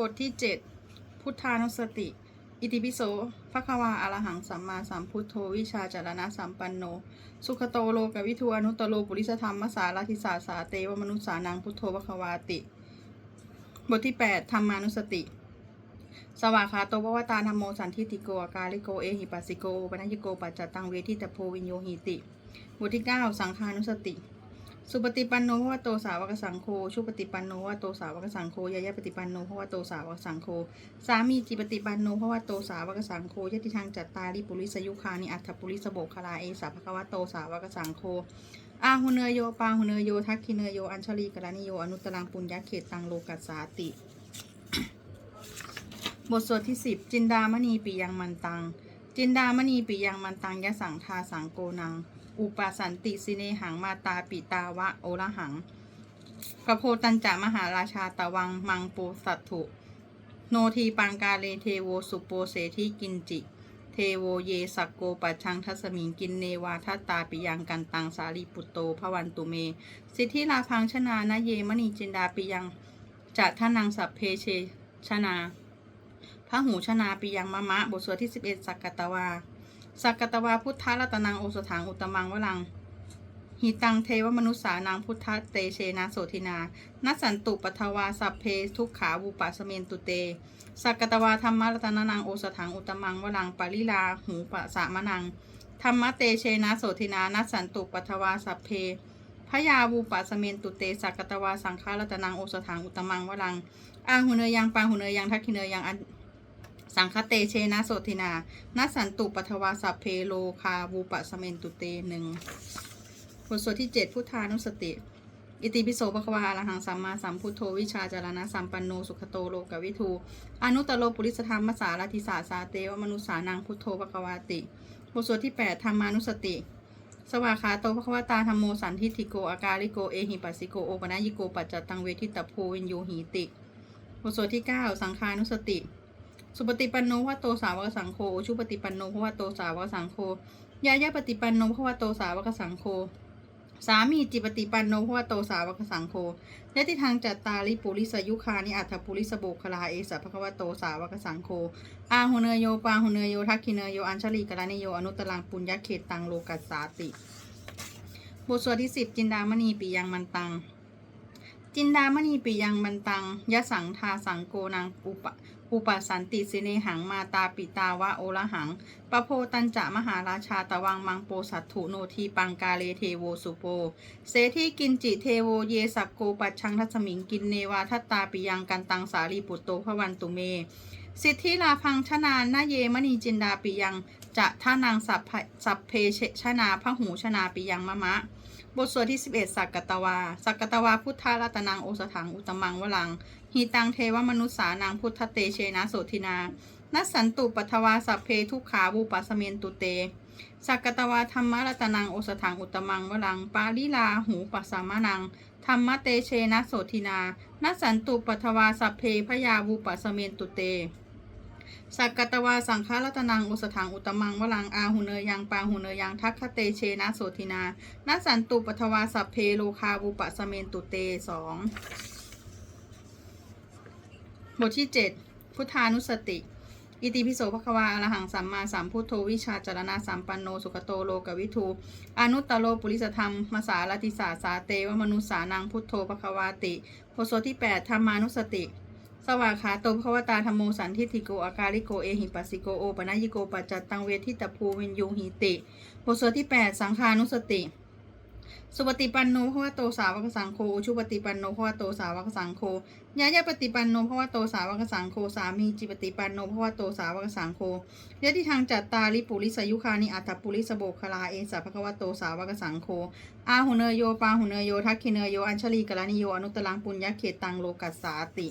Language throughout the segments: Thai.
บทที่ 7 พุทธานุสติ อิติปิโสภควาอรหังสัมมาสัมพุทโธวิชาจารณะสัมปันโน สุขโตโลกวิทูอนุตตโลปุริสธรรมมสาราธิสาสาเตวมนุษสานังพุทโธภควาติ บทที่ 8 ธรรมานุสติ สวากขาโตภวตาธรรมโมสันทิติโกอากาลิโกเอหิปัสสิโกปนัญญโกปัจจตังเวทิตโพวินโยหิติ บทที่ 9 สังฆานุสติ สุปฏิปันโนภวโตสาวกสังโฆชุปฏิปันโนภวโตสาวกสังโฆยายาปฏิปันโนภวโตสาวกสังโฆสามีจิปฏิปันโนภวโตสาวกสังโฆยติทางจัตตาริปุริสยุคานิอัตถปุริสโบกคลาเอสาภควโตสาวกสังโฆอาหุเนยโยปาหุเนยโยทักขิเนยโยอัญชลีกรณิโยอนุตตรังปุญญาเขตตังโลกัสสาติ บทสวดที่สิบจินดามณีปิยังมันตัง จินดามณีปิยังมันตังยะสังทาสังโกนัง อุปสันติสิเนหังมาตาปิตาวะโอระหังกระโพตันจะมหาราชาตะวังมังปูสัตถุ โนทีปังกาเลเทโวสุโปเสทิกินจิ เทโวเยสักโกปัชังทัสมิงกินเนวาทัตตาปิยังกันตังสาลีปุตโตพวันตุเม สิทธิลาพังชนานะเยมณีจินดาปิยังจะทานังสัพเพเชชนาพระหูชนาปิยังมะมะบทสวดที่ 11 สักกตวา สักกตวาพุทธรัตนังโอสถังอุตมังวลังหิตังเทวมนุษสานังพุทธเตเชนะโสทินานัสสันตุปัทวาสัพเพทุกขาวูปัสเมนตุเต สักกตวาธรรมรัตนนังโอสถังอุตมังวลังปาริลาหูปะสะมะนังธรรมเตเชนะโสทินานัสสันตุปัทวาสัพเพพยาวูปัสเมนตุเตสักกตวาสังฆารัตนังโอสถังอุตมังวลังอาหุเนยยังปางหุเนยยังทักขิเนยยังอ สังคเตเชนะโสทินานัสันตุปัทวาสัพเพโลคาวูปะสเมนตุเตหนึ่งบทสวดที่7พุทธานุสติ อิติปิโสภควาอรหังสัมมาสัมพุทโธวิชาจารณะสัมปันโนสุขโตโลกวิทู อนุตตโลปุริสธรรมสาราธิสาสาเตวมนุสานังพุทโธภควาติ บทสวดที่8ธรรมานุสติสวาขาโตภควตาธรรมโมสันทิติโกอากาลิโกเอหิปัสสิโกโอปะนะยิโกปัจจตังเวทิตโพวินโยหีติ บทสวดที่ 9 สังคานุสติ สุปฏิปันโนภวโตสาวกสังโฆชุปฏิปันโนภวโตสาวกสังโฆยายาปฏิปันโนภวโตสาวกสังโฆสามีจิปฏิปันโนภวโตสาวกสังโฆยะติทางจัตตาริปุริสยุคานิอัตถปุริสโบคลาเอสะภควโตสาวกสังโฆอาหุเนโยปาหุเนโยทักขิเนโยอัญชลีกรณิโยอนุตตรังปุญญเขตตังโลกัสสาติบทสวดที่สิบจินดามณีปิยังมันตัง จินดามณีปิยังมันตังยะสังทาสังโกนางอุป อุปสันติสิเนหังมาตาปิตาวะโอระหังปะโพตันจะมหาราชาตะวังมังโปสัตถุโนทีปังกาเลเทโวสุโป เสทีกินจิเทโวเยสักโกปัชชังทัสมิงกินเนวาทัตตาปิยังกันตังสาลีปุตโตพระวันตุเม สิทธิลาพังชนานาเยมณีจินดาปิยังจะท่านางสัพสัพเพเชชนาพหูชนาปิยังมะมะบทสวดที่ 11 สักกตวา สักกตวาพุทธารัตนังโอสถังอุตตมังวลัง หีตังเทวมนุษสานังพุทธเตเชนะโสทินานัสสันตุปทวาสัพเพทุกขาวูปัสเมนตุเต สักกตวาธรรมรัตนังโอสถังอุตมังวลัง ปาลิลาหูปัสสามานัง ธรรมเตเชนะโสทินานัสสันตุปทวาสัพเพพยาวูปัสเมนตุเต สักกตวาสังฆรัตนังโอสถังอุตมังวลังอาหุเนยยังปางหุเนยยังทักขเตเชนะโสทินานัสสันตุปทวาสัพเพโลคาวุปะสเมนตุเตสอง บทที่ 7 พุทธานุสติ อิติปิโสภควาอรหังสัมมาสัมพุทโธวิชาจารณะสัมปันโนสุขโตโลกวิทูอนุตตโลปุริสธรรมมาสาลติสาสาเตวมนุสานังพุทโธภควาติบทสที่ 8 ธรรมานุสติสวากขาโตภควตาธรรมโมสันทิติโกอากาลิโกเอหิปัสสิโกโอปะนะยิโกปัจจตังเวทิตภูวินยูหิติ บทสวดที่ 8 สังฆานุสติ สุปฏิปันโนภวโตสาวกสังโฆชุปฏิปันโนภวโตสาวกสังโฆยายาปฏิปันโนภวโตสาวกสังโฆสามีจิปฏิปันโนภวโตสาวกสังโฆยะติทางจัตตาริปุริสยุคานิอัตถปุริสโบคลาเอสะภควโตสาวกสังโฆอาหุเนโยปาหุเนโยทักขิเนโยอัญชลีกรณิโยอนุตตรังปุญญเขตังโลกัสสาติ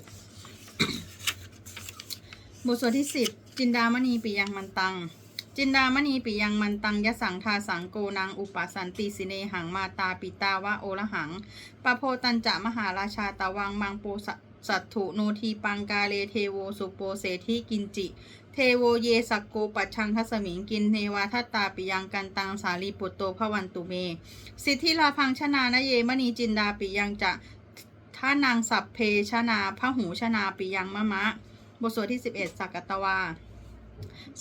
บทสวดที่สิบจินดามณีปิยังมันตัง จินดามณีปิยังมันตังยะสังทาสังโกนางอุปสันติสิเนหังมาตาปิตาวะโอระหังปะโพตันจะมหาราชาตะวังมังโปสะสัตถุโนทีปังกาเลเทโวสุโปเสทิกินจิ เทโวเยสักโกปัชชังทัสมิงกินเนวาทัตตาปิยังกันตังสาลีปุตโตพวันตุเม สิทธิลาพังชนานเยมณีจินดาปิยังจะทท่านางสัพเพชนาพระหูชนาปิยังมะมะ บทสวดที่ 11 สักกตวา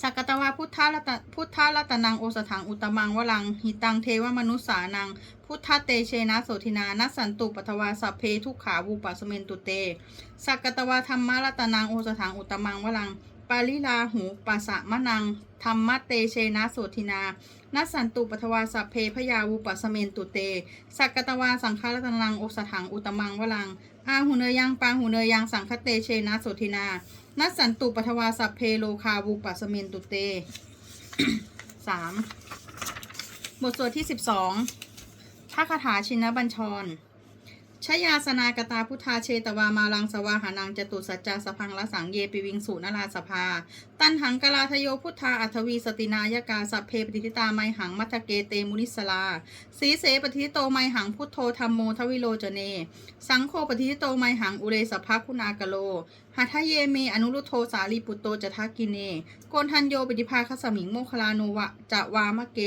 สักกตวาพุทธรัตพุทธรัตนังโอสถังอุตมังวลัง หิตังเทวมนุสานัง พุทธเตเชนะโสทินานัสสันตุปัทวาสัพเพทุกขาวูปัสเมนตุเต สักกตวาธรรมรัตนังโอสถังอุตมังวลัง ปาลิลาหูปัสสะมะนัง ธรรมเตเชนะโสทินานัสสันตุปัทวาสัพเพพยาวูปัสเมนตุเต สักกตวาสังฆรัตนังโอสถังอุตมังวลัง อาหูเนยยังปางหูเนยยังสังคเตเชนะโสทินานัสสันตุปัทวาสัพเพโลคาวุปัสเมนตุเตสามบทสวดที่สิบสองพระคาถาชินบัญชร ชยาสนากตาพุทธาเชตวามาลังสวาหานังจตุสัจจาสพังละสังเยปิวิงสุนราสภา ตันหังกลาทโยพุทธาอัทวีสตินายกาสัพเพปฏิทิตาไมหังมัทเกเตมุนิสลา สีเสปฏิทิโตไมหังพุทโธธรรมโมทวิโลจเน สังโฆปฏิทิโตไมหังอุเรสภคุณากโลหัทะเยเมอนุรุโทสาลีปุตโตจะทักกิเนโกนทันโยปิติภาคสมิงโมคลาโนวะจะวามะเก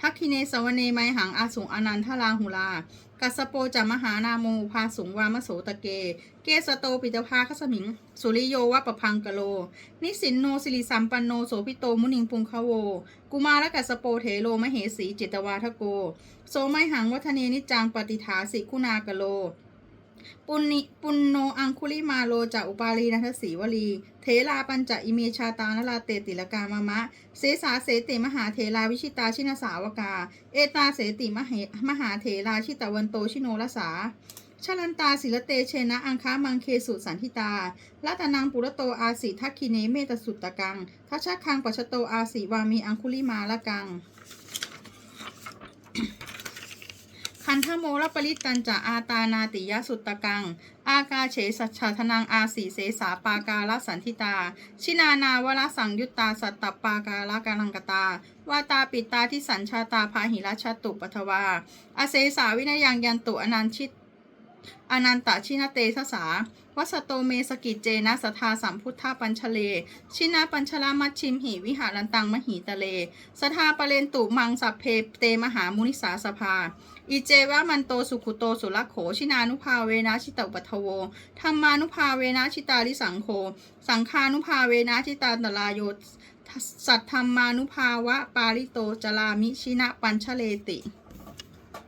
ทักคิเนสวเนไมหังอาสุงอนันทลาหุลา กัสโปจามหานาโมพาสุงวามโสตะเก เกสโตปิตภาคสมิง สุริโยวะปะพังกะโล นิสินโนสิริสัมปันโนโสพิโตมุนิงปุงคาโว กุมารกัสโปเถโลมเหสีจิตวาทโก โสไมหังวัฒเนนิจังปฏิฐาสิคุณากะโล ปุณิปุณโนอังคุลิมาโลจะอุปาลีนัทสีวลี เทลาปัญจอิเมชาตานลาเตติลกามามะ เสสาเสติมหาเทลาวิชิตาชินสาวกา เอตาเสติมหมหาเทลาชิตวันโตชิโนรสาชลันตาศิลเตเชนะอังคามังเคสุสันทิตาลัตนังปุระโตอาสิทักคิเนเมตสุตตะกังทัชชะคังปัชโตอาสิวามีอังคุลิมาละกัง คั นธโมรปริตันจะอาตานาติยสุตตะกัง อากาเฉสัชชาธนังอาสีเสสาปากาลสันทิตา ชินานาวรสังยุตตาสัตตปากาลกาลังกตาวาตาปิตาที่สัญชาตาพาหิราชตุปัทวาอาเสสาวินยังยันตุอนันชิตอนันตชินเตสสาวัสโตเมสกิจเจนะสทาสัมพุทธาปัญชเล ชินาปัญชลามัชชิมหิวิหารันตังมหิตะเล สทาปะเลนตุมังสัพเพเตมหามุนิสาสภา อิเจวะมันโตสุขุโตสุรโข ชินานุภาเวนะชิตอุปัทโวธรรมานุภาเวนะชิตาลิสังโฆสังฆานุภาเวนะชิตาตลายโยสัทธรรมานุภาวะปาริโตจลามิชินะปัญชเลติ